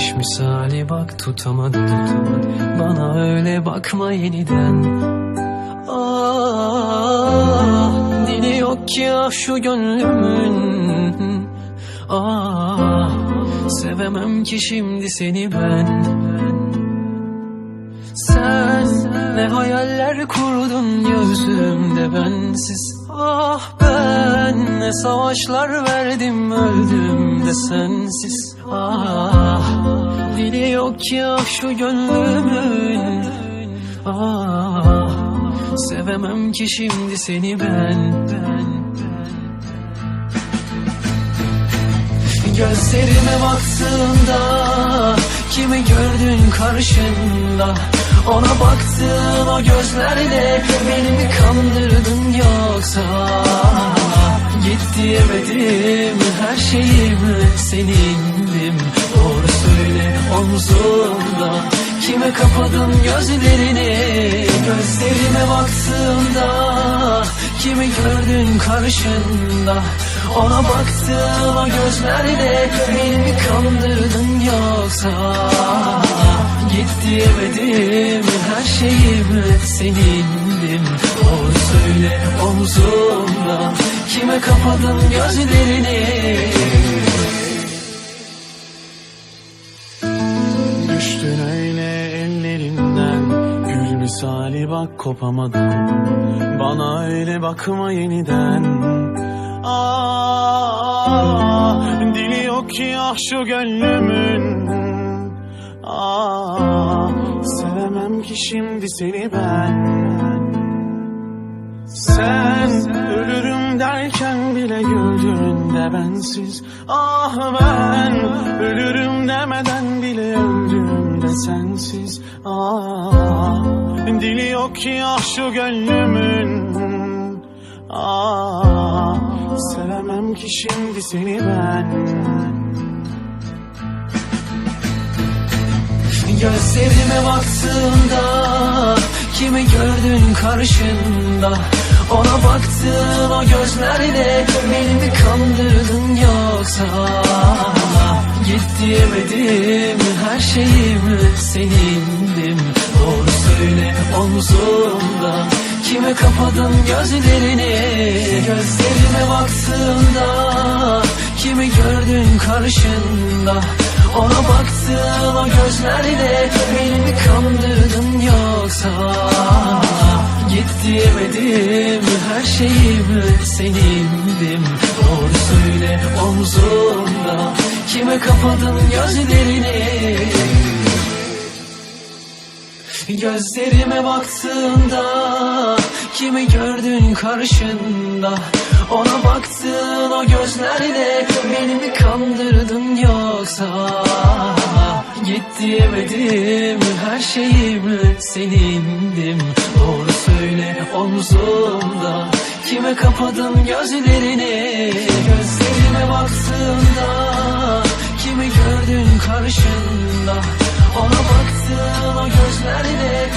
Güneş misali bak tutamadım. Bana öyle bakma yeniden. Ah, dili yok ki ah şu gönlümün. Ah, sevemem ki şimdi seni ben hayaller kurdun gözümde bensiz. Ah ben ne savaşlar verdim öldüm de sensiz. Ah dili yok ki ah şu gönlümün. Ah sevemem ki şimdi seni ben, ben. Gözlerime baktığında kimi gördün karşında Ona baktığın o gözlerle beni mi kandırdın yoksa? Git diyemedim her şeyimi senindim. Doğru söyle omzumda Kime kapadın gözlerini? Gözlerime baktığında Kimi gördün karşında? Ona baktığın o gözlerle Beni mi kandırdın yoksa Git diyemedim her şeyimi senindim. Doğru söyle omzumda Kime kapadın gözlerini? Düştün öyle ellerinden Gül misali bak kopamadım Bana öyle bakma yeniden. Ah, dili yok ki ah şu gönlümün Sevemem ki şimdi seni ben. Sen ölürüm derken bile güldün bensiz. Ah ben ölürüm demeden bile öldüm sensiz. Ah dili yok ki ah şu gönlümün. Ah sevemem ki şimdi seni ben Gözlerime baktığında Kimi gördün karşında? Ona baktığın o gözlerle Beni mi kandırdın yoksa? Git diyemedim her şeyimi senindim. Doğru söyle omzumda Kime kapadın gözlerini? Gözlerime baktığında Kimi gördün karşında Ona baktığın o gözlerle Beni mi kandırdın yoksa. Git diyemedim her şeyimi senindim. Doğru söyle omzumda Kime kapadın gözlerini? Gözlerime baktığında Kimi gördün karşında? Ona baktığın o gözlerle Beni mi kandırdın yoksa Git her şeyimi senindim. Doğru söyle omzumda Kime kapadın gözlerini? Gözlerime baktığında Kimi gördün karşında? Ona baktığın o gözlerle